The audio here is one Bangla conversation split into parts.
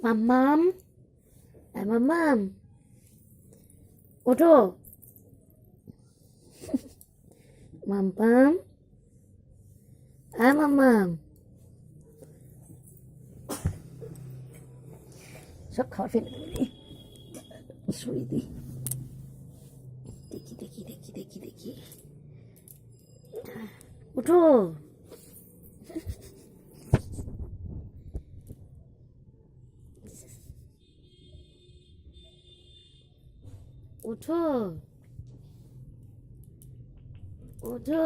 মাম্মাম হ্যাঁ মাম্মাম ওঠো মাম্পাম হ্যাঁ মাম্মাম সব খাবার ফেলে দেবে সরিয়ে দিই দেখি দেখি দেখি দেখি দেখি ওঠো ওঠো ওঠো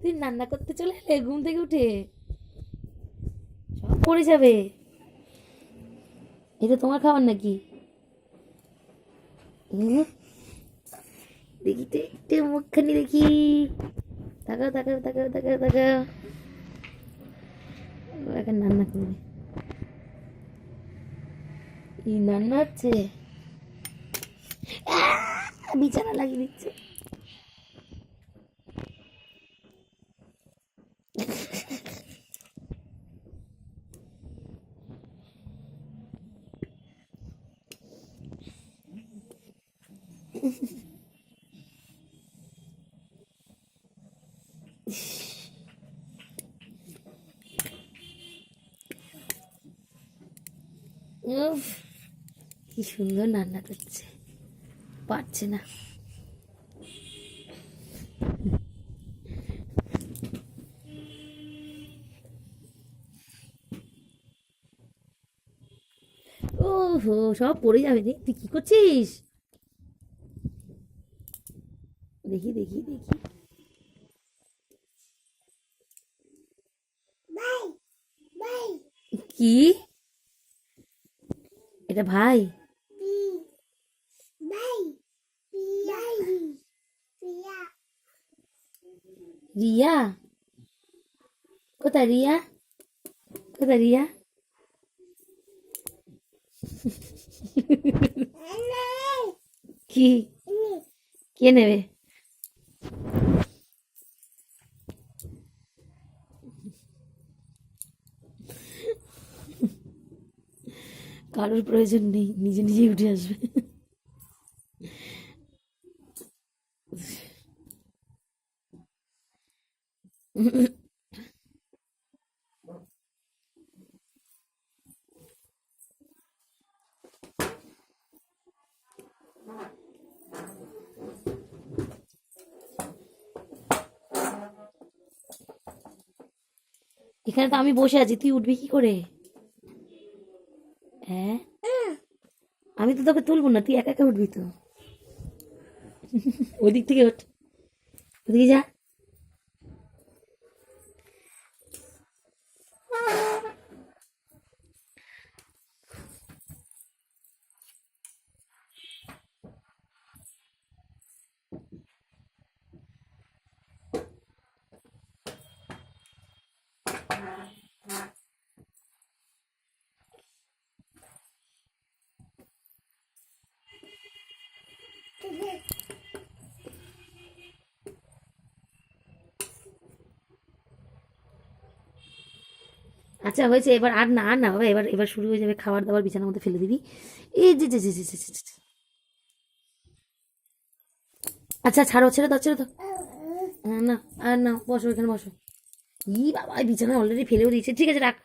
তুই রান্না করতে চলে এলে ঘুম থেকে উঠে। সব পড়ে যাবে। এটা তোমার খাবার নাকি? দেখি তো মুখখানি দেখি। তাকাও তাকাও তাকাও তাকাও তাকাও। এখন রান্না করবে। রান্না হচ্ছে। বিছানা লাগিয়ে দিচ্ছে। কি সুন্দর রান্না করছে। পারছে না। ও সব পড়ে যাবে রে। তুই কি করছিস? দেখি দেখি দেখি। কি? এটা ভাই? রিয়া। কোথায় রিয়া? কোথায় রিয়া? কি? কে নেবে? কারোর প্রয়োজন নেই নিজে নিজেই উঠে আসবে। এখানে তো আমি বসে আছি, তুই উঠবি কি করে? হ্যাঁ? আমি তো তোকে তুলবো না, তুই একা একা উঠবি তো। ওই দিক থেকে ওঠ। ওদিকে যা। আচ্ছা হয়েছে, এবার আর না আর না, বাবা, এবার এবার শুরু হয়ে যাবে খাবার দাবার, বিছানার মধ্যে ফেলে দিবি। এই যে। আচ্ছা ছাড়ো, ছেড়ে দাও ছেড়ে দাও। না, আর না, বসো, এখানে বসো। ই বাবা বিছানা অলরেডি ফেলেও দিয়েছে। ঠিক আছে, রাখ।